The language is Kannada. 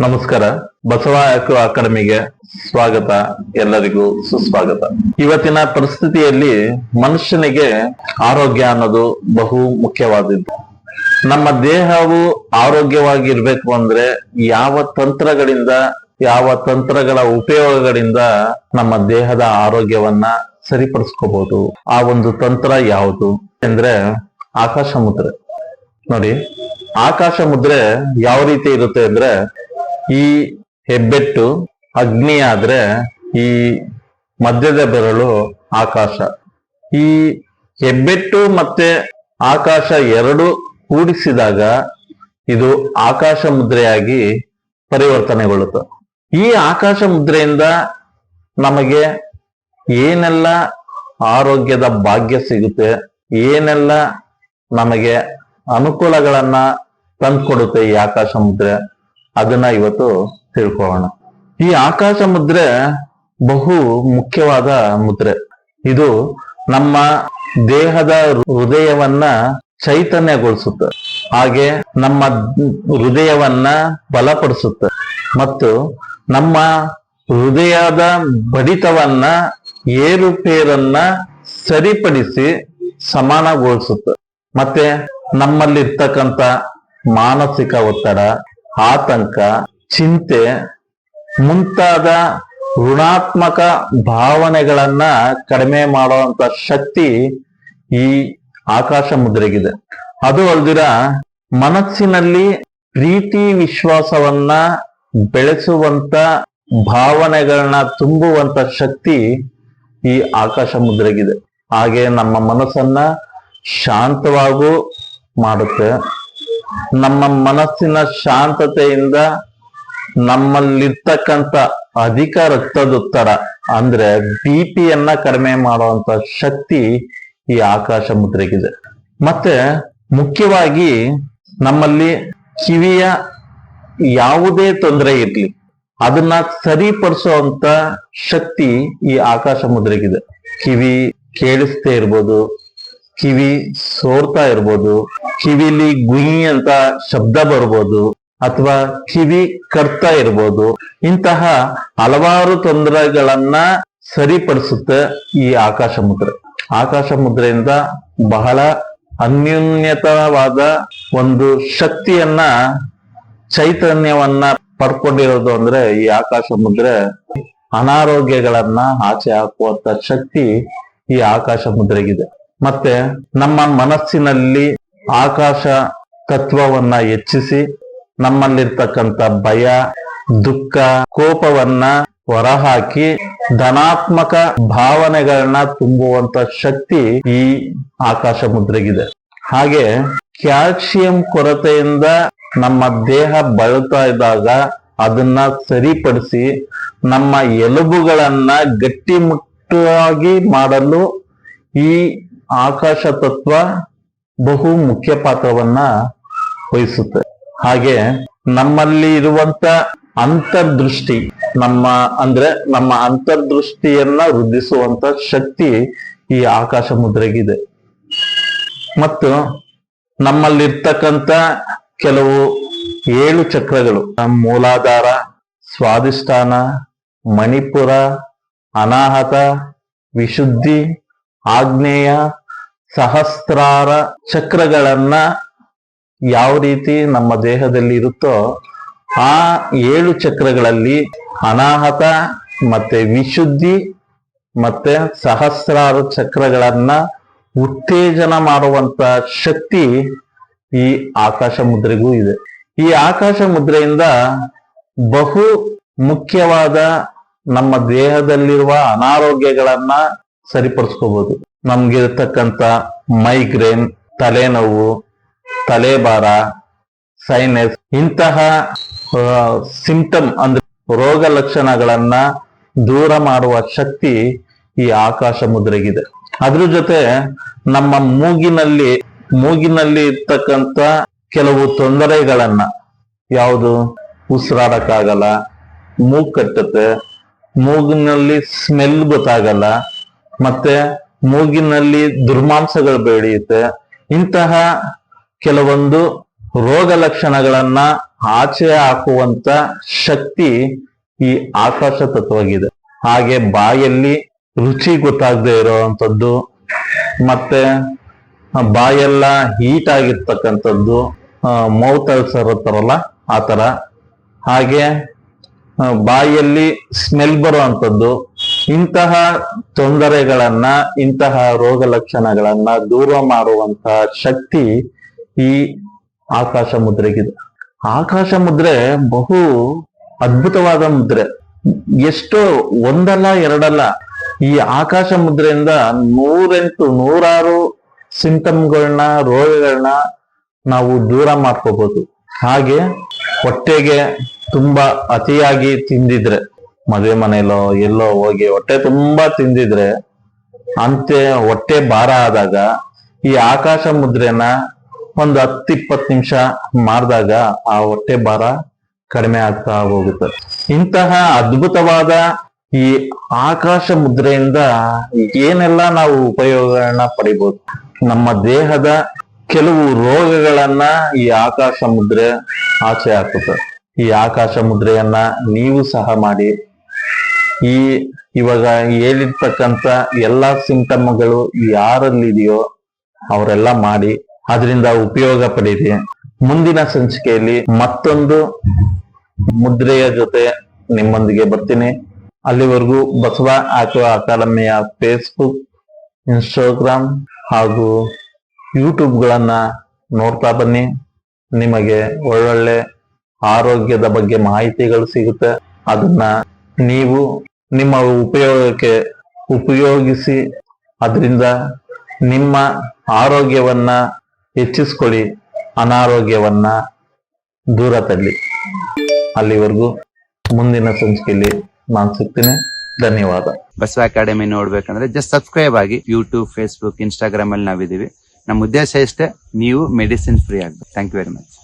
ನಮಸ್ಕಾರ. ಬಸವ ಅಕಾಡೆಮಿಗೆ ಸ್ವಾಗತ. ಎಲ್ಲರಿಗೂ ಸುಸ್ವಾಗತ. ಇವತ್ತಿನ ಪರಿಸ್ಥಿತಿಯಲ್ಲಿ ಮನುಷ್ಯನಿಗೆ ಆರೋಗ್ಯ ಅನ್ನೋದು ಬಹು ಮುಖ್ಯವಾದದ್ದು. ನಮ್ಮ ದೇಹವು ಆರೋಗ್ಯವಾಗಿರ್ಬೇಕು ಅಂದ್ರೆ ಯಾವ ತಂತ್ರಗಳಿಂದ, ಯಾವ ತಂತ್ರಗಳ ಉಪಯೋಗಗಳಿಂದ ನಮ್ಮ ದೇಹದ ಆರೋಗ್ಯವನ್ನ ಸರಿಪಡಿಸ್ಕೋಬಹುದು. ಆ ಒಂದು ತಂತ್ರ ಯಾವುದು ಅಂದ್ರೆ ಆಕಾಶ ಮುದ್ರೆ. ನೋಡಿ, ಆಕಾಶ ಮುದ್ರೆ ಯಾವ ರೀತಿ ಇರುತ್ತೆ ಅಂದ್ರೆ ಈ ಹೆಬ್ಬೆಟ್ಟು ಅಗ್ನಿ ಆದ್ರೆ ಈ ಮಧ್ಯದ ಬೆರಳು ಆಕಾಶ. ಈ ಹೆಬ್ಬೆಟ್ಟು ಮತ್ತೆ ಆಕಾಶ ಎರಡು ಕೂಡಿಸಿದಾಗ ಇದು ಆಕಾಶ ಮುದ್ರೆಯಾಗಿ ಪರಿವರ್ತನೆಗೊಳ್ಳುತ್ತೆ. ಈ ಆಕಾಶ ಮುದ್ರೆಯಿಂದ ನಮಗೆ ಏನೆಲ್ಲ ಆರೋಗ್ಯದ ಭಾಗ್ಯ ಸಿಗುತ್ತೆ, ಏನೆಲ್ಲ ನಮಗೆ ಅನುಕೂಲಗಳನ್ನ ತಂದ್ಕೊಡುತ್ತೆ ಈ ಆಕಾಶ ಮುದ್ರೆ ಅದನ್ನ ಇವತ್ತು ತಿಳ್ಕೊಳ್ಳೋಣ. ಈ ಆಕಾಶ ಮುದ್ರೆ ಬಹು ಮುಖ್ಯವಾದ ಮುದ್ರೆ. ಇದು ನಮ್ಮ ದೇಹದ ಹೃದಯವನ್ನ ಚೈತನ್ಯಗೊಳಿಸುತ್ತೆ. ಹಾಗೆ ನಮ್ಮ ಹೃದಯವನ್ನ ಬಲಪಡಿಸುತ್ತೆ. ಮತ್ತು ನಮ್ಮ ಹೃದಯದ ಬಡಿತವನ್ನ, ಏರುಪೇರನ್ನ ಸರಿಪಡಿಸಿ ಸಮಾನಗೊಳಿಸುತ್ತೆ. ಮತ್ತೆ ನಮ್ಮಲ್ಲಿರ್ತಕ್ಕಂಥ ಮಾನಸಿಕ ಒತ್ತಡ ಆತಂಕ, ಚಿಂತೆ ಮುಂತಾದ ಋಣಾತ್ಮಕ ಭಾವನೆಗಳನ್ನ ಕಡಿಮೆ ಮಾಡುವಂತ ಶಕ್ತಿ ಈ ಆಕಾಶ ಮುದ್ರೆಗಿದೆ. ಅದು ಅಲ್ದಿರ ಮನಸ್ಸಿನಲ್ಲಿ ಪ್ರೀತಿ ವಿಶ್ವಾಸವನ್ನ ಬೆಳೆಸುವಂತ ಭಾವನೆಗಳನ್ನ ತುಂಬುವಂತ ಶಕ್ತಿ ಈ ಆಕಾಶ ಮುದ್ರೆಗಿದೆ. ಹಾಗೆ ನಮ್ಮ ಮನಸ್ಸನ್ನ ಶಾಂತವಾಗೂ ಮಾಡುತ್ತೆ. ನಮ್ಮ ಮನಸ್ಸಿನ ಶಾಂತತೆಯಿಂದ ನಮ್ಮಲ್ಲಿರ್ತಕ್ಕಂಥ ಅಧಿಕ ರಕ್ತದೊತ್ತಡ, ಅಂದ್ರೆ ಬಿ ಪಿಯನ್ನ ಕಡಿಮೆ ಮಾಡುವಂತ ಶಕ್ತಿ ಈ ಆಕಾಶ ಮುದ್ರೆಗಿದೆ. ಮತ್ತೆ ಮುಖ್ಯವಾಗಿ ನಮ್ಮಲ್ಲಿ ಕಿವಿಯ ಯಾವುದೇ ತೊಂದರೆ ಇರ್ಲಿ, ಅದನ್ನ ಸರಿಪಡಿಸುವಂತ ಶಕ್ತಿ ಈ ಆಕಾಶ ಮುದ್ರೆಗಿದೆ. ಕಿವಿ ಕೇಳಿಸ್ತೇ ಇರ್ಬೋದು ಕಿವಿ ಸೋರ್ತಾ ಇರ್ಬೋದು, ಕಿವಿಲಿ ಗುಯಿ ಅಂತ ಶಬ್ದ ಬರ್ಬೋದು ಅಥವಾ ಕಿವಿ ಕರ್ತಾ ಇರ್ಬೋದು, ಇಂತಹ ಹಲವಾರು ತೊಂದರೆಗಳನ್ನ ಸರಿಪಡಿಸುತ್ತೆ ಈ ಆಕಾಶ ಮುದ್ರೆ. ಆಕಾಶ ಮುದ್ರೆಯಿಂದ ಬಹಳ ಅನ್ಯೂನ್ಯತವಾದ ಒಂದು ಶಕ್ತಿಯನ್ನ, ಚೈತನ್ಯವನ್ನ ಪಡ್ಕೊಂಡಿರೋದು ಅಂದ್ರೆ ಈ ಆಕಾಶ ಮುದ್ರೆ. ಅನಾರೋಗ್ಯಗಳನ್ನ ಆಚೆ ಹಾಕುವಂತ ಶಕ್ತಿ ಈ ಆಕಾಶ ಮುದ್ರೆಗಿದೆ. ಮತ್ತೆ ನಮ್ಮ ಮನಸ್ಸಿನಲ್ಲಿ ಆಕಾಶ ತತ್ವವನ್ನ ಹೆಚ್ಚಿಸಿ ನಮ್ಮಲ್ಲಿರ್ತಕ್ಕಂಥ ಭಯ, ದುಃಖ, ಕೋಪವನ್ನ ಹೊರಹಾಕಿ ಧನಾತ್ಮಕ ಭಾವನೆಗಳನ್ನ ತುಂಬುವಂತ ಶಕ್ತಿ ಈ ಆಕಾಶ ಮುದ್ರೆಗಿದೆ. ಹಾಗೆ ಕ್ಯಾಲ್ಸಿಯಂ ಕೊರತೆಯಿಂದ ನಮ್ಮ ದೇಹ ಬಳತಾ ಇದ್ದಾಗ ಅದನ್ನ ಸರಿಪಡಿಸಿ ನಮ್ಮ ಎಲುಬುಗಳನ್ನ ಗಟ್ಟಿಮುಟ್ಟಾಗಿ ಮಾಡಲು ಈ ಆಕಾಶ ತತ್ವ ಬಹು ಮುಖ್ಯ ಪಾತ್ರವನ್ನ ವಹಿಸುತ್ತೆ. ಹಾಗೆ ನಮ್ಮಲ್ಲಿ ಇರುವಂತ ಅಂತರ್ದೃಷ್ಟಿ, ನಮ್ಮ ಅಂದ್ರೆ ನಮ್ಮ ಅಂತರ್ದೃಷ್ಟಿಯನ್ನ ವೃದ್ಧಿಸುವಂತ ಶಕ್ತಿ ಈ ಆಕಾಶ ಮುದ್ರೆಗಿದೆ. ಮತ್ತು ನಮ್ಮಲ್ಲಿರ್ತಕ್ಕಂಥ ಕೆಲವು ಏಳು ಚಕ್ರಗಳು, ಮೂಲಾಧಾರ ಸ್ವಾದಿಷ್ಠಾನ ಮಣಿಪುರ, ಅನಾಹತ, ವಿಶುದ್ಧಿ ಆಗ್ನೇಯ ಸಹಸ್ರಾರ ಚಕ್ರಗಳನ್ನ ಯಾವ ರೀತಿ ನಮ್ಮ ದೇಹದಲ್ಲಿ ಇರುತ್ತೋ ಆ ಏಳು ಚಕ್ರಗಳಲ್ಲಿ ಅನಾಹತ ಮತ್ತೆ ವಿಶುದ್ಧಿ ಮತ್ತೆ ಸಹಸ್ರಾರು ಚಕ್ರಗಳನ್ನ ಉತ್ತೇಜನ ಮಾಡುವಂತ ಶಕ್ತಿ ಈ ಆಕಾಶ ಮುದ್ರೆಗೂ ಇದೆ. ಈ ಆಕಾಶ ಮುದ್ರೆಯಿಂದ ಬಹು ಮುಖ್ಯವಾದ ನಮ್ಮ ದೇಹದಲ್ಲಿರುವ ಅನಾರೋಗ್ಯಗಳನ್ನ ಸರಿಪಡಿಸ್ಕೋಬಹುದು ಇರತಕ್ಕಂತ ಮೈಗ್ರೇನ್, ತಲೆನೋವು, ತಲೆಭಾರ ಸೈನಸ್ ಇಂತಹ ಸಿಂಪ್ಟಮ್ ಅಂದ್ರೆ ರೋಗ ಲಕ್ಷಣಗಳನ್ನ ದೂರ ಮಾಡುವ ಶಕ್ತಿ ಈ ಆಕಾಶ ಮುದ್ರೆಗಿದೆ. ಅದ್ರ ಜೊತೆ ನಮ್ಮ ಮೂಗಿನಲ್ಲಿ ಮೂಗಿನಲ್ಲಿ ಇರ್ತಕ್ಕಂಥ ಕೆಲವು ತೊಂದರೆಗಳನ್ನ, ಯಾವುದು? ಉಸಿರಾಡಕ್ಕಾಗಲ್ಲ, ಮೂಗ್ ಕಟ್ಟುತ್ತೆ, ಮೂಗಿನಲ್ಲಿ ಸ್ಮೆಲ್ ಗೊತ್ತಾಗಲ್ಲ ಮತ್ತೆ ಮೂಗಿನಲ್ಲಿ ದುರ್ಮಾಂಸಗಳು ಬೆಳೆಯುತ್ತೆ ಇಂತಹ ಕೆಲವೊಂದು ರೋಗ ಲಕ್ಷಣಗಳನ್ನ ಆಚೆ ಹಾಕುವಂತ ಶಕ್ತಿ ಈ ಆಕಾಶ ತತ್ವವಾಗಿದೆ ಹಾಗೆ ಬಾಯಲ್ಲಿ ರುಚಿ ಗೊತ್ತಾಗದೆ ಇರುವಂತದ್ದು ಮತ್ತೆ ಬಾಯೆಲ್ಲ ಹೀಟ್ ಆಗಿರ್ತಕ್ಕಂಥದ್ದು ಮೌತ್ ಅಲ್ಸರ್ ಆ ತರ ಹಾಗೆ ಬಾಯಲ್ಲಿ ಸ್ಮೆಲ್ ಬರುವಂತದ್ದು ಇಂತಹ ತೊಂದರೆಗಳನ್ನ, ಇಂತಹ ರೋಗ ಲಕ್ಷಣಗಳನ್ನ ದೂರ ಮಾಡುವಂತಹ ಶಕ್ತಿ ಈ ಆಕಾಶ ಮುದ್ರೆಗಿದೆ. ಆಕಾಶ ಮುದ್ರೆ ಬಹು ಅದ್ಭುತವಾದ ಮುದ್ರೆ. ಎಷ್ಟೋ ಒಂದಲ್ಲ ಎರಡಲ್ಲ, ಈ ಆಕಾಶ ಮುದ್ರೆಯಿಂದ ನೂರೆಂಟು ನೂರಾರು ಸಿಂಟಮ್ಗಳನ್ನ ರೋಗಗಳನ್ನ ನಾವು ದೂರ ಮಾಡ್ಕೋಬಹುದು ಹಾಗೆ ಹೊಟ್ಟೆಗೆ ತುಂಬಾ ಅತಿಯಾಗಿ ತಿಂದಿದ್ರೆ. ಮದುವೆ ಮನೆಯಲ್ಲೋ, ಎಲ್ಲೋ ಹೋಗಿ ಹೊಟ್ಟೆ ತುಂಬಾ ತಿಂದಿದ್ರೆ ಅಂತೆ ಹೊಟ್ಟೆ ಭಾರ ಆದಾಗ, ಈ ಆಕಾಶ ಮುದ್ರೆನ ಒಂದು ಹತ್ತು ಇಪ್ಪತ್ತು ನಿಮಿಷ ಮಾಡಿದಾಗ ಆ ಹೊಟ್ಟೆ ಭಾರ ಕಡಿಮೆ ಆಗ್ತಾ ಹೋಗುತ್ತೆ. ಇಂತಹ ಅದ್ಭುತವಾದ ಈ ಆಕಾಶ ಮುದ್ರೆಯಿಂದ ಏನೆಲ್ಲ ನಾವು ಉಪಯೋಗಗಳನ್ನ ಪಡಿಬಹುದು ನಮ್ಮ ದೇಹದ ಕೆಲವು ರೋಗಗಳನ್ನ ಈ ಆಕಾಶ ಮುದ್ರೆ ಆಚೆ ಹಾಕುತ್ತೆ. ಈ ಆಕಾಶ ಮುದ್ರೆಯನ್ನ ನೀವು ಸಹ ಮಾಡಿ. ಈ ಇವಾಗ ಹೇಳಿರ್ತಕ್ಕಂತ ಎಲ್ಲಾ ಸಿಂಟಮ್ಗಳು ಯಾರಲ್ಲಿದೆಯೋ ಅವರೆಲ್ಲ ಮಾಡಿ ಅದರಿಂದ ಉಪಯೋಗ ಪಡೀರಿ. ಮುಂದಿನ ಸಂಚಿಕೆಯಲ್ಲಿ ಮತ್ತೊಂದು ಮುದ್ರೆಯ ಜೊತೆ ನಿಮ್ಮೊಂದಿಗೆ ಬರ್ತೀನಿ. ಅಲ್ಲಿವರೆಗೂ ಬಸವ ಆಕ್ವಾ ಅಕಾಡೆಮಿಯ ಫೇಸ್ಬುಕ್ ಇನ್ಸ್ಟಾಗ್ರಾಮ್ ಹಾಗೂ ಯೂಟ್ಯೂಬ್ಗಳನ್ನ ನೋಡ್ತಾ ಬನ್ನಿ. ನಿಮಗೆ ಒಳ್ಳೊಳ್ಳೆ ಆರೋಗ್ಯದ ಬಗ್ಗೆ ಮಾಹಿತಿಗಳು ಸಿಗುತ್ತೆ. ಅದನ್ನ ನೀವು ನಿಮ್ಮ ಉಪಯೋಗಕ್ಕೆ ಉಪಯೋಗಿಸಿ, ಅದರಿಂದ ನಿಮ್ಮ ಆರೋಗ್ಯವನ್ನ ಹೆಚ್ಚಿಸ್ಕೊಳ್ಳಿ, ಅನಾರೋಗ್ಯವನ್ನ ದೂರ ತಳ್ಳಿ. ಅಲ್ಲಿವರೆಗೂ ಮುಂದಿನ ಸಂಚಿಕೆಯಲ್ಲಿ ನಾನು ಸಿಗ್ತೀನಿ. ಧನ್ಯವಾದ. ಬಸವ ಅಕಾಡೆಮಿ ನೋಡ್ಬೇಕಂದ್ರೆ ಜಸ್ಟ್ ಸಬ್ಸ್ಕ್ರೈಬ್ ಆಗಿ ಯೂಟ್ಯೂಬ್ ಫೇಸ್ಬುಕ್ ಇನ್ಸ್ಟಾಗ್ರಾಮ್ ಅಲ್ಲಿ ನಾವಿದೀವಿ ನಮ್ಮ ಉದ್ದೇಶ ಇಷ್ಟೇ, ನೀವು ಮೆಡಿಸಿನ್ ಫ್ರೀ ಆಗ್ಬೇಕು. Thank you very much